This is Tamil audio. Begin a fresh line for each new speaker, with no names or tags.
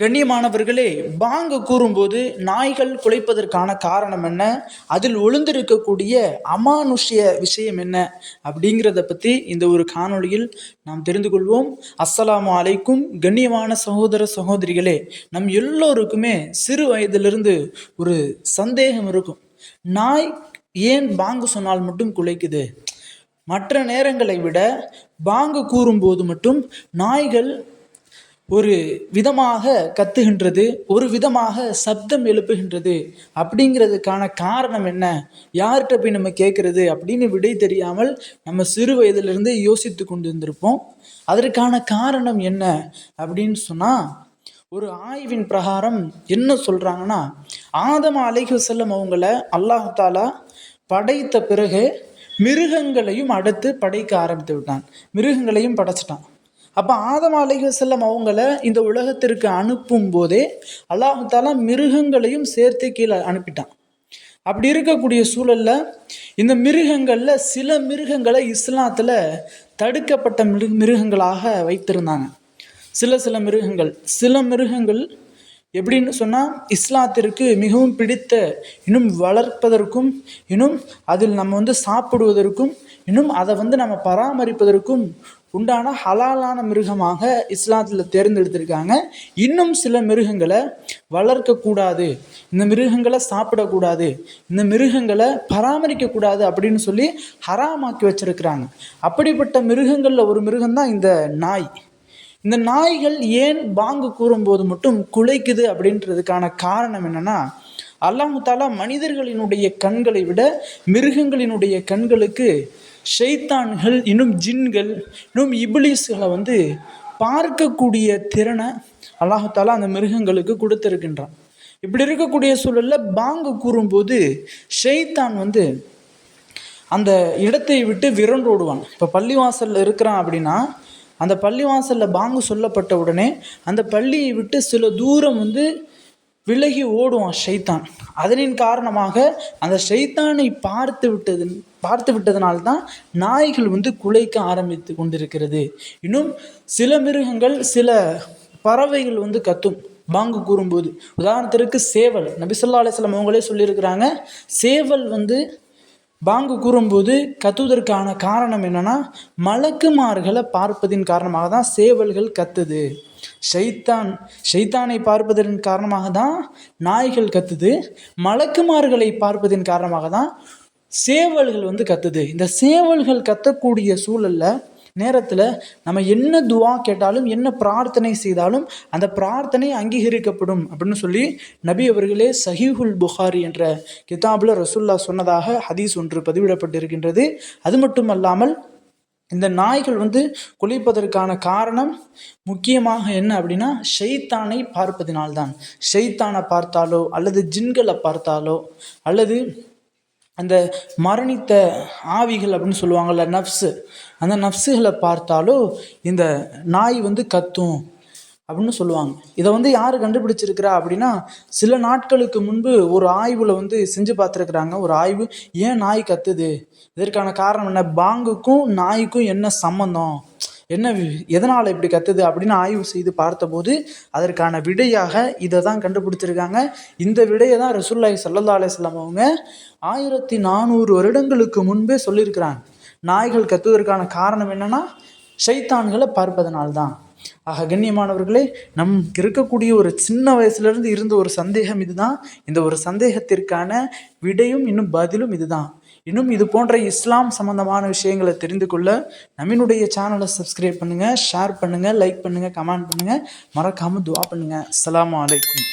கண்ணியமானவர்களே பாங்கு கூறும்போது நாய்கள் குலைப்பதற்கான காரணம் என்ன? அதில் ஒளிந்திருக்கக்கூடிய அமானுஷ்ய விஷயம் என்ன? அப்படிங்கிறத பற்றி இந்த ஒரு காணொளியில் நாம் தெரிந்து கொள்வோம். அஸ்ஸலாமு அலைக்கும் கண்ணியமான சகோதர சகோதரிகளே நம் எல்லோருக்குமே சிறு வயதிலிருந்து ஒரு சந்தேகம் இருக்கும். நாய் ஏன் பாங்கு சொன்னால் மட்டும் குலைக்குது? மற்ற நேரங்களை விட பாங்கு கூறும்போது மட்டும் நாய்கள் ஒரு விதமாக கத்துகின்றது ஒரு விதமாக சப்தம் எழுப்புகின்றது. அப்படிங்கிறதுக்கான காரணம் என்ன? யார்கிட்ட போய் நம்ம கேட்குறது அப்படின்னு விடை தெரியாமல் நம்ம சிறு வயதிலிருந்து யோசித்து கொண்டு இருந்திருப்போம் அதற்கான காரணம் என்ன அப்படின்னு சொன்னால் ஒரு ஆய்வின் பிரகாரம் என்ன சொல்கிறாங்கன்னா ஆதம அலைஹி செல்லும் அவங்கள அல்லாஹாலா படைத்த பிறகு மிருகங்களையும் அடுத்து படைக்க ஆரம்பித்து விட்டான். மிருகங்களையும் படைச்சிட்டான். அப்போ ஆதம் அலைஹி அவங்கள இந்த உலகத்திற்கு அனுப்பும் போதே அல்லாஹாலா மிருகங்களையும் சேர்த்து கீழே அனுப்பிட்டான். அப்படி இருக்கக்கூடிய சூழல்ல இந்த மிருகங்களில் சில மிருகங்களை இஸ்லாத்தில் தடுக்கப்பட்ட மிரு மிருகங்களாக வைத்திருந்தாங்க. சில சில மிருகங்கள் சில மிருகங்கள் எப்படின்னு சொன்னால் இஸ்லாத்திற்கு மிகவும் பிடித்த இன்னும் வளர்ப்பதற்கும் இன்னும் அதில் நம்ம வந்து சாப்பிடுவதற்கும் இன்னும் அதை வந்து நம்ம பராமரிப்பதற்கும் உண்டான ஹலாலான மிருகமாக இஸ்லாத்தில் தேர்ந்தெடுத்திருக்காங்க. இன்னும் சில மிருகங்களை வளர்க்கக்கூடாது. இந்த மிருகங்களை சாப்பிடக்கூடாது. இந்த மிருகங்களை பராமரிக்கக்கூடாது அப்படின்னு சொல்லி ஹராமாக்கி வச்சிருக்கிறாங்க. அப்படிப்பட்ட மிருகங்களில் ஒரு மிருகம்தான் இந்த நாய். இந்த நாய்கள் ஏன் பாங்கு கூறும்போது மட்டும் குலைக்குது அப்படின்றதுக்கான காரணம் என்னன்னா அல்லாஹு தாலா மனிதர்களினுடைய கண்களை விட மிருகங்களினுடைய கண்களுக்கு ஷைத்தான்கள் இன்னும் ஜின்கள் இன்னும் இபிலிஸ்களை வந்து பார்க்கக்கூடிய திறனை அல்லாஹு தாலா அந்த மிருகங்களுக்கு கொடுத்துருக்கின்றான். இப்படி இருக்கக்கூடிய சூழலில் பாங்கு கூறும்போது ஷெய்தான் வந்து அந்த இடத்தை விட்டு விரண்டோடுவான் இப்போ பள்ளிவாசலில் இருக்கிறான் அப்படின்னா அந்த பள்ளிவாசலில் பாங்கு சொல்லப்பட்ட உடனே அந்த பள்ளியை விட்டு சில தூரம் வந்து விலகி ஓடுவான் ஷைத்தான். அதனின் காரணமாக அந்த ஷைத்தானை பார்த்து விட்டது பார்த்து விட்டதனால்தான் நாய்கள் வந்து குலைக்க ஆரம்பித்து கொண்டிருக்கிறது. இன்னும் சில மிருகங்கள் சில பறவைகள் வந்து கத்தும். பாங்கு கூறும்போது உதாரணத்திற்கு சேவல். நபிசல்லா அலிஸ்லாம் அவங்களே சொல்லியிருக்கிறாங்க சேவல் வந்து பாங்கு கூறும்போது கத்துவதற்கான காரணம் என்னன்னா மலக்குமார்களை பார்ப்பதின் காரணமாக தான் சேவல்கள் கத்துது. ஷைத்தான் ஷைத்தானை பார்ப்பதன் காரணமாக தான் நாய்கள் கத்துது. மலக்குமார்களை பார்ப்பதின் காரணமாக தான் சேவல்கள் வந்து கத்துது. இந்த சேவல்கள் கத்தக்கூடிய சூழல்ல நேரத்தில் நம்ம என்ன துவா கேட்டாலும் என்ன பிரார்த்தனை செய்தாலும் அந்த பிரார்த்தனை அங்கீகரிக்கப்படும் அப்படின்னு சொல்லி நபி அவர்களே சஹீஹுல் புகாரி என்ற கிதாபில் ரசுல்லா சொன்னதாக ஹதீஸ் ஒன்று பதிவிடப்பட்டிருக்கின்றது. அது மட்டும் அல்லாமல் இந்த நாய்கள் வந்து குளிப்பதற்கான காரணம் முக்கியமாக என்ன அப்படின்னா ஷெய்தானை பார்ப்பதினால்தான். ஷெய்தானை பார்த்தாலோ அல்லது ஜின்களை பார்த்தாலோ அல்லது அந்த மரணித்த ஆவிகள் அப்படின்னு சொல்லுவாங்கள்ல நஃப்ஸு. அந்த நஃப்ஸுகளை பார்த்தாலோ இந்த நாய் வந்து கத்தும் அப்படின்னு சொல்லுவாங்க. இதை வந்து யார் கண்டுபிடிச்சிருக்கிறா அப்படின்னா சில நாட்களுக்கு முன்பு ஒரு ஆய்வில் வந்து செஞ்சு பார்த்துருக்குறாங்க. ஒரு ஆய்வு ஏன் நாய் கத்துது? இதற்கான காரணம் என்ன? பாங்குக்கும் நாய்க்கும் என்ன சம்மந்தம் என்ன எதனால் இப்படி கத்துது அப்படின்னு ஆய்வு செய்து பார்த்தபோது அதற்கான விடையாக இதை தான் கண்டுபிடிச்சிருக்காங்க. இந்த விடையை தான் ரசூல்லாய் சல்லா அலிஸ்லாம் அவங்க ஆயிரத்தி நானூறு வருடங்களுக்கு முன்பே சொல்லியிருக்கிறாங்க. நாய்கள் கத்துவதற்கான காரணம் என்னன்னா ஷைத்தான்களை பார்ப்பதனால்தான். ஆக கண்ணியமானவர்களே நம் இருக்கக்கூடிய ஒரு சின்ன வயசுலேருந்து இருந்த ஒரு சந்தேகம் இதுதான். இந்த ஒரு சந்தேகத்திற்கான விடையும் இன்னும் பதிலும் இதுதான். இன்னும் இது போன்ற இஸ்லாம் சம்பந்தமான விஷயங்களை தெரிந்து கொள்ள நம்மினுடைய சேனலை சப்ஸ்கிரைப் பண்ணுங்கள் ஷேர் பண்ணுங்கள் லைக் பண்ணுங்கள் கமெண்ட் பண்ணுங்கள் மறக்காமல் துவா பண்ணுங்கள் அஸ்லாம் வலைக்கும்